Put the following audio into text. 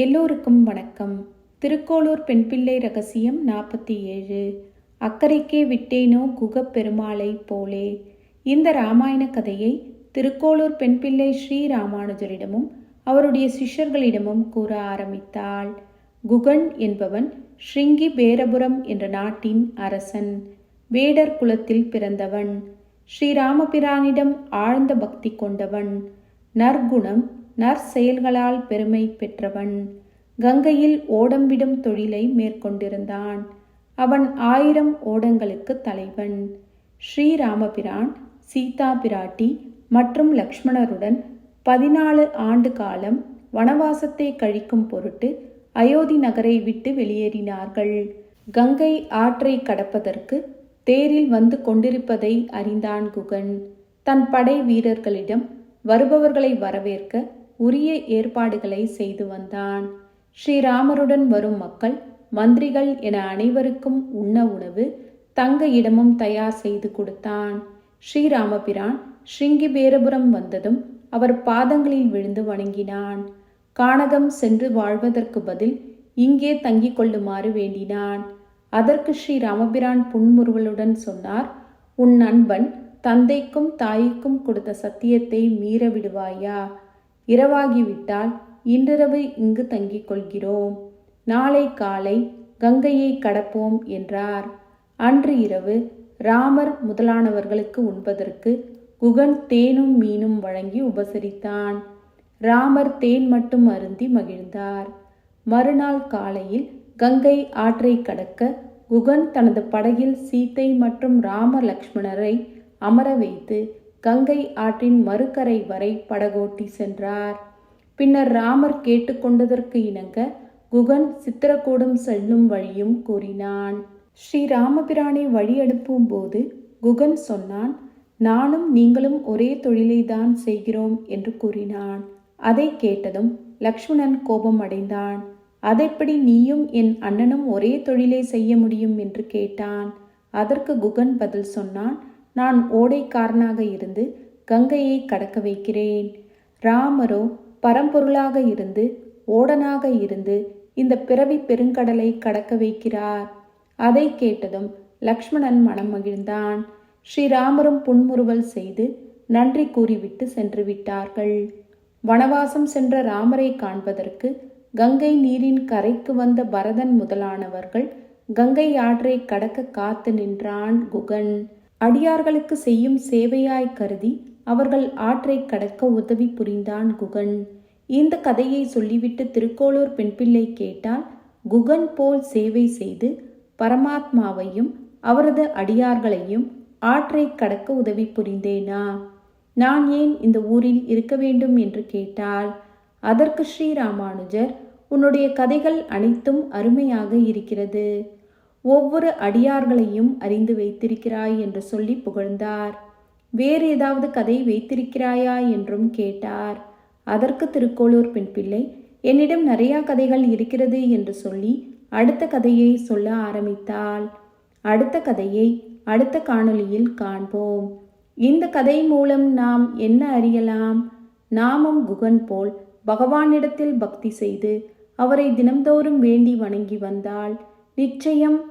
எல்லோருக்கும் வணக்கம். திருக்கோளூர் பெண்பிள்ளை ரகசியம் நாற்பத்தி ஏழு. அக்கறைக்கே விட்டேனோ குகப் பெருமாளை போலே. இந்த ராமாயண கதையை திருக்கோளூர் பெண்பிள்ளை ஸ்ரீ ராமானுஜரிடமும் அவருடைய சிஷ்யர்களிடமும் கூற ஆரம்பித்தாள். குகன் என்பவன் ஸ்ருங்கி பேரபுரம் என்ற நாட்டின் அரசன். வேடர் குலத்தில் பிறந்தவன். ஸ்ரீராமபிரானிடம் ஆழ்ந்த பக்தி கொண்டவன். நற்குணம் நற்செயல்களால் பெருமை பெற்றவன். கங்கையில் ஓடம்பிடும் தொழிலை மேற்கொண்டிருந்தான். அவன் ஆயிரம் ஓடங்களுக்கு தலைவன். ஸ்ரீராமபிரான் சீதா பிராட்டி மற்றும் லக்ஷ்மணருடன் பதினாலு ஆண்டு காலம் வனவாசத்தை கழிக்கும் பொருட்டு அயோத்தி நகரை விட்டு வெளியேறினார்கள். கங்கை ஆற்றை கடப்பதற்கு தேரில் வந்து கொண்டிருப்பதை அறிந்தான் குகன். தன் படை வீரர்களிடம் வருபவர்களை வரவேற்க உரிய ஏற்பாடுகளை செய்து வந்தான். ஸ்ரீராமருடன் வரும் மக்கள் மந்திரிகள் என அனைவருக்கும் உண்ண உணவு தங்க இடமும் தயார் செய்து கொடுத்தான். ஸ்ரீராமபிரான் ஸ்ருங்கி பேரபுரம் வந்ததும் அவர் பாதங்களில் விழுந்து வணங்கினான். கானகம் சென்று வாழ்வதற்கு பதில் இங்கே தங்கிக் கொள்ளுமாறு வேண்டினான். அதற்கு ஸ்ரீ ராமபிரான் புன்முறுவலுடன் சொன்னார் உன் நண்பன் தந்தைக்கும் தாய்க்கும் கொடுத்த சத்தியத்தை மீற விடுவாயா? இரவாகிவிட்டால் இன்றிரவு இங்கு தங்கிக் கொள்கிறோம். நாளை காலை கங்கையை கடப்போம் என்றார். அன்று இரவு ராமர் முதலானவர்களுக்கு உண்பதற்கு குகன் தேனும் மீனும் வழங்கி உபசரித்தான். ராமர் தேன் மட்டும் அருந்தி மகிழ்ந்தார். மறுநாள் காலையில் கங்கை ஆற்றை கடக்க குகன் தனது படகில் சீத்தை மற்றும் ராம லக்ஷ்மணரை அமர வைத்து கங்கை ஆற்றின் மறுக்கரை வரை படகோட்டி சென்றார். பின்னர் ராமர் கேட்டுக்கொண்டதற்கு இணங்க குகன் சித்திரக்கூடம் செல்லும் வழியும் கூறினான். ஸ்ரீ ராமபிரானை வழி அனுப்பும் போது குகன் சொன்னான் நானும் நீங்களும் ஒரே தொழிலை தான் செய்கிறோம் என்று கூறினான். அதை கேட்டதும் லக்ஷ்மணன் கோபம் அடைந்தான் அதெப்படி நீயும் என் அண்ணனும் ஒரே தொழிலை செய்ய முடியும் என்று கேட்டான். அதற்கு குகன் பதில் சொன்னான் நான் ஓடைக்காரனாக இருந்து கங்கையை கடக்க வைக்கிறேன் ராமரோ பரம்பொருளாக இருந்து ஓடனாக இருந்து இந்த பிறவி பெருங்கடலை கடக்க வைக்கிறார் அதை கேட்டதும் லக்ஷ்மணன் மனம் மகிழ்ந்தான். ஸ்ரீராமரும் புன்முறுவல் செய்து நன்றி கூறிவிட்டு சென்று விட்டார்கள். வனவாசம் சென்ற ராமரை காண்பதற்கு கங்கை நீரின் கரைக்கு வந்த பரதன் முதலானவர்கள் கங்கை ஆற்றை கடக்க காத்து நின்றான் குகன். அடியார்களுக்கு செய்யும் சேவையாய் கருதி அவர்கள் ஆற்றை கடக்க உதவி புரிந்தான் குகன். இந்த கதையை சொல்லிவிட்டு திருக்கோளூர் பெண்பிள்ளை கேட்டால் குகன் போல் சேவை செய்து பரமாத்மாவையும் அவரது அடியார்களையும் ஆற்றை கடக்க உதவி புரிந்தேனா? நான் ஏன் இந்த ஊரில் இருக்க வேண்டும் என்று கேட்டாள். அதற்கு ஸ்ரீராமானுஜர் உன்னுடைய கதைகள் அனைத்தும் அருமையாக இருக்கிறது. ஒவ்வொரு அடியார்களையும் அறிந்து வைத்திருக்கிறாய் என்று சொல்லி புகழ்ந்தார். வேறு ஏதாவது கதை வைத்திருக்கிறாயா என்றும் கேட்டார். அதற்கு திருக்கோளூர் பெண் பிள்ளை என்னிடம் நிறையா கதைகள் இருக்கிறது என்று சொல்லி அடுத்த கதையை சொல்ல ஆரம்பித்தாள். அடுத்த கதையை அடுத்த காணொளியில் காண்போம். இந்த கதை மூலம் நாம் என்ன அறியலாம்? நாமும் குகன் போல் பகவானிடத்தில் பக்தி செய்து அவரை தினம்தோறும் வேண்டி வணங்கி வந்தால் நிச்சயம்